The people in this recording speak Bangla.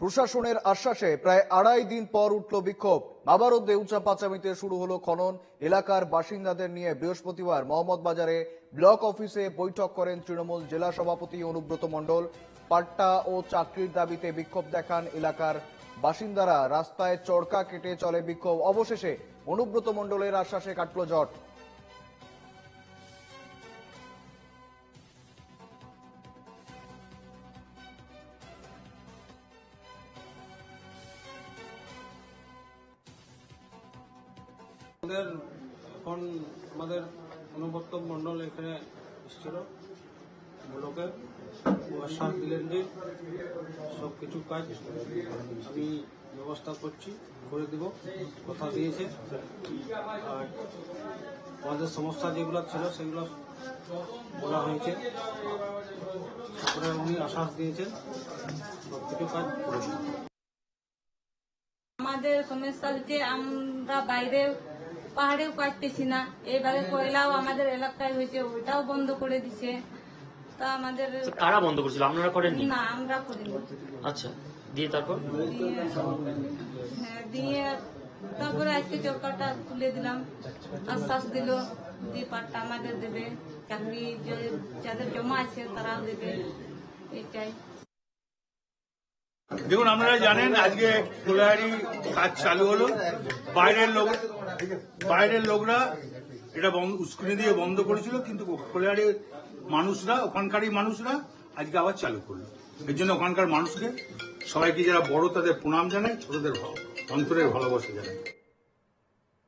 প্রশাসনের আশ্বাসে প্রায় আড়াই দিন পর উঠল বিক্ষোভ। আবারও দেউচা পাচামিতে শুরু হলো খনন। এলাকার বাসিন্দাদের নিয়ে বৃহস্পতিবার মোহাম্মদ বাজারে ব্লক অফিসে বৈঠক করেন তৃণমূল জেলা সভাপতি অনুব্রত মণ্ডল। পাট্টা ও চাকরির দাবিতে বিক্ষোভ দেখান এলাকার বাসিন্দারা। রাস্তায় চড়কা কেটে চলে বিক্ষোভ। অবশেষে অনুব্রত মণ্ডলের আশ্বাসে কাটল জট। আমাদের এখন আমাদের অনুবর্ত মন্ডল এখানে এসেছিল ব্লকের ও আশ্বাস দিলেন যে সব কিছু কাজ আমি ব্যবস্থা করছি, করে দেব। কথা দিয়েছে। আর আমাদের সমস্যা যেগুলো ছিল সেগুলো বলা হয়েছে। তারপরে উনি আশ্বাস দিয়েছেন সব কিছু কাজ করে আমাদের সমস্যা হচ্ছে আমরা বাইরে পাহাড়েও কাটতেছি না। এবারে কয়লাও আমাদের এলাকায় হয়েছে ওইটাও বন্ধ করে দিছে। তা আমাদের কারা বন্ধ করেছিল? আপনারা করেননি? না আমরা করিনি। আচ্ছা দিয়ে তারপর? হ্যাঁ, দিয়ে তারপরে আজকে চৌকাটা তুলে দিলাম। আশ্বাস দিল যে পাটটা আমাদের দেবে। চাকরি যে- যাদের জমা আছে তারাও দেবে। এইটাই দেখুন, আপনারা জানেন আজকে কোলাহারি কাজ চালু হলো। বাইরের লোক বাইরের লোকরা এটা উস্কুনি দিয়ে বন্ধ করেছিল, কিন্তু কোলাহারির মানুষরা, ওখানকারই মানুষরা আজকে আবার চালু করল। এর জন্য ওখানকার মানুষকে সবাইকে যারা বড় তাদের প্রণাম জানায় ছোটদের অন্তরের ভালোবাসা জানায়